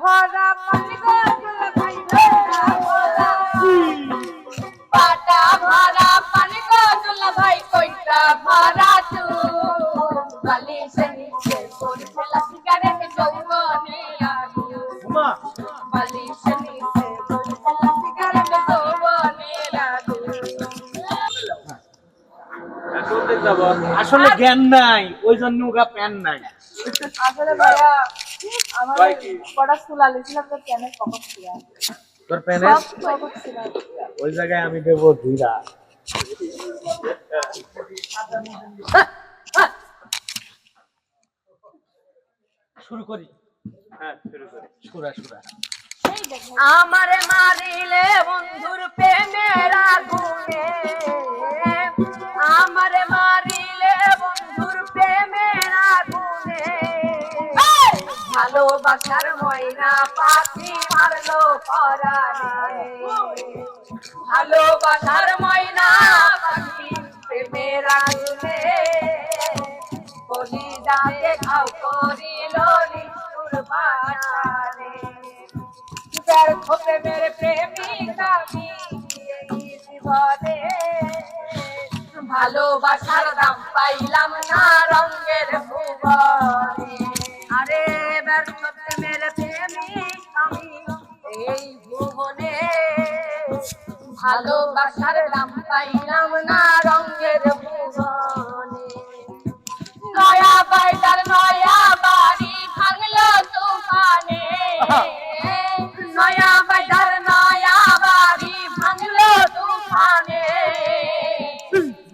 ভরা পানি গো পাটা ভরা পাটা ভরা পানি গো দুলা ভাই কইটা ভরা সিগারেট যৌবনে সিগারেট যৌবনে আসলে জ্ঞান নাই ওই জন্য ওগা প্যান নাই। আসলে ভাইয়া আমার? কটা ছিল। তোর প্যানের? ছিল। ওই জায়গায় আমি দেবো ধীরা শুরু করি? হ্যাঁ শুরু করি। সুরা সুরা। আমারে মারিলে বন্ধুর প্রেমের আগুনে। আমারে মারিলে ভালোবাসার ময়না পাখি মারলো পরাণে। ভালোবাসার ময়না পাখি প্রেমের আগুনে বলি যাতে খাও করিল নিষ্ঠুর বাসারে ব্যর্থ প্রেমের জীবনে। ভালোবাসার দাম পাইলাম না রঙের ভুবনে। আরে ব্যর্থ এই ভুবনে ভালোবাসার দাম পাইলাম না রঙের ভুবনে। নয়া বাইদার নয়া বাড়ি ভাঙলো তুফানে। নয়া বাইদার নয়া বাড়ি ভাঙলো তুফানে।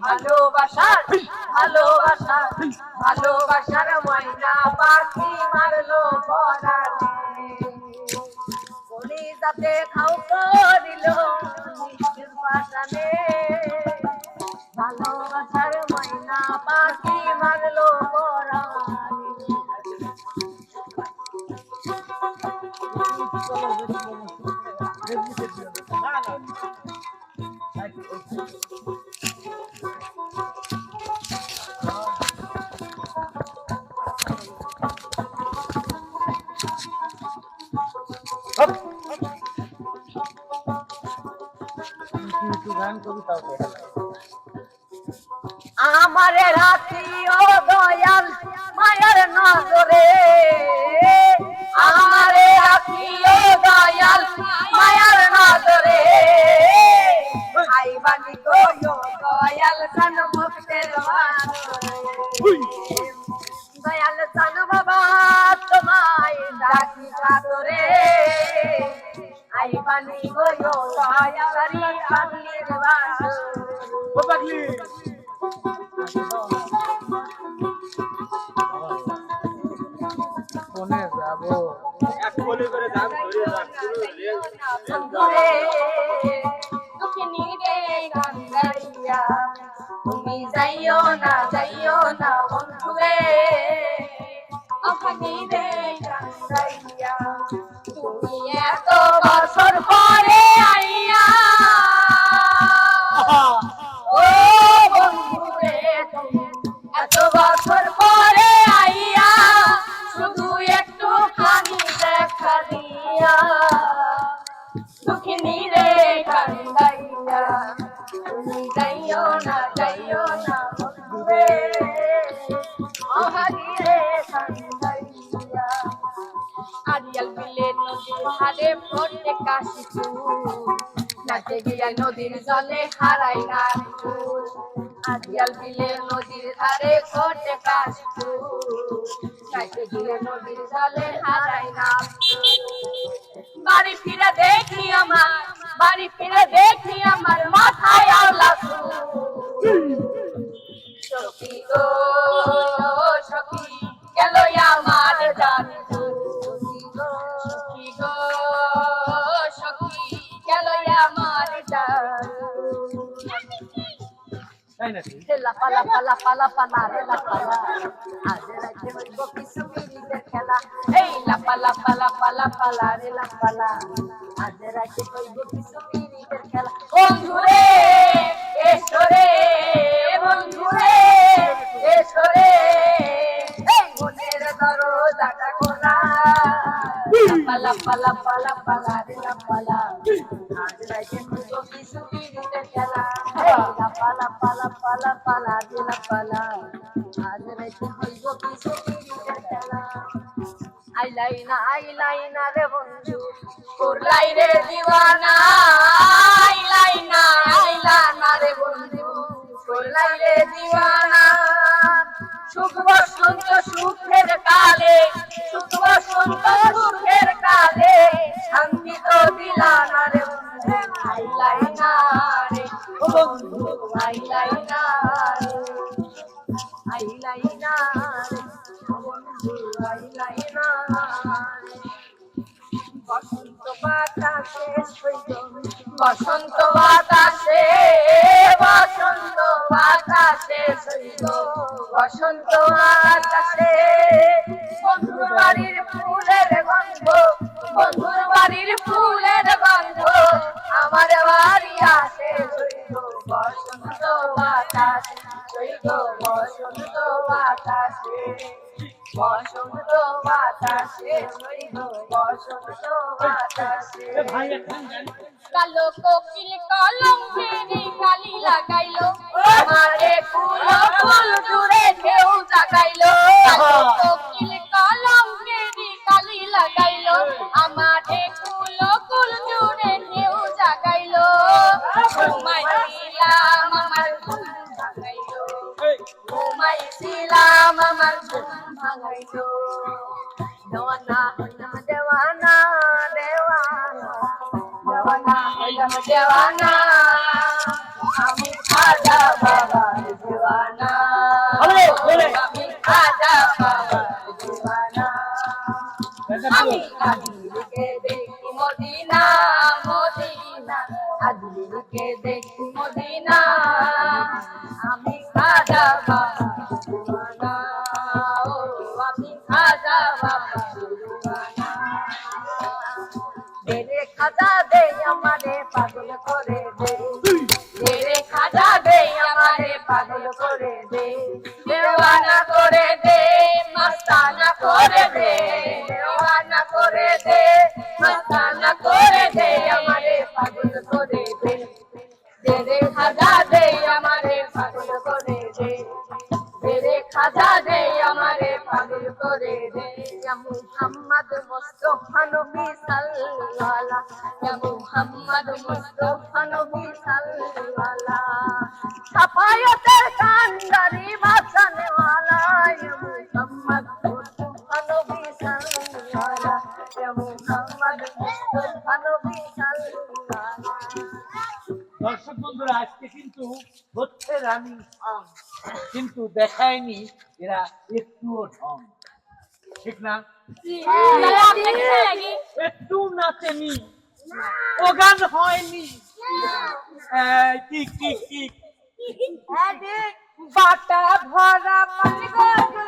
ভালোবাসার ভালোবাসার ভালোবাসার একটু আইবানি গো দয়াল রি আন্নির বাসরে। ও পাগলি কোনে যাব এক কোলে করে গান ধরে বন্ধুরে, দুঃখিনী রে কান্দাইয়া, তুমি যাইও না যাইও না বন্ধুরে অভাগী রে বছর পরে আইয়া। ও বন্ধুরে তুমি এত বছর পরে আইয়া শুধু একটু খানি দেখা দিয়া। দুঃখিনী রে কান্দাইয়া তুমি যাইও না যাইও না বন্ধুরে। অভাগী রে কান্দাইয়া হারে ফোটে কাশি নাচে গিয়া নদীর জলে হারাই না ফুল। আরিয়াল বিলে নদীর ধারে ঘটে কাশি নাচে গিয়া নদীর জলে হারাই না তাই নাকি লা পালা পালা পালা পালা রে লা পালা আজ রাতে হইব কিছু মিনিটের খেলা এই লা পালা পালা পালা পালা রে লা পালা আজ রাতে হইব কিছু মিনিটের খেলা বন্ধুরে এসো রে বন্ধুরে এসো রে এই মনের দরজাটা খোলা পালা পালা পালা পালা রে লাপালা আজ রাইতে হইব কিছু পিড়িতে খেলা এই লাপালা পালা পালা পালা রে লাপালা আজ রাইতে হইব খেলা। না রে বন্ধু করলাই রে দিওয়ানা। রে বন্ধু করলাই রে দিওয়ানা। সুখের কালে, সুখ বসন্ত বাতাসে বসন্ত বাতাসে বসন্ত বাতাসে বসন্ত বাতাসে, বন্ধুর বাড়ির ফুলের গন্ধ, বন্ধুর বাড়ির ফুলের গন্ধ। কালো কোকিল কলম ফেরি কালি লাগাইলো। আমারে ফুল ফুল জুড়ে ঢেউ জাগাইলো। কালো কোকিল কলম ফেরি কালি লাগাইলো। আমারে কুল কুল জুড়ে ঢেউ জাগাইলো। ঘুমাইছিলাম আমার ঘুম ভাঙাইলো। এই, ঘুমাইছিলাম আমার ঘুম ভাঙাইলো। হইলাম দেওয়ানা আমি খাজা বাবার দেওয়ানা বলে, বলে। আমি খাজা বাবার দেওয়ানা আমি আদিলকে দেখি মদিনা মদিনা আদিলকে দেখি মদিনা আমি খাজা বাবা দিওয়ানা আমি খাজা বাবা দিওয়ানা খাজা দে আমারে পাগল করে দে। মেরে খাজা পাগল করে দে। দেওয়ানা করে নবী দর্শক বন্ধুরা আজকে কিন্তু হচ্ছে রানী কিন্তু দেখায়নি এরা একটুও ঢং। ঠিক না? একটু নাচেনি। ও গান হয়নি। ঠিক ঠিক ঠিক বাটা ভরা ভরা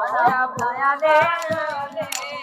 我要不要在这里？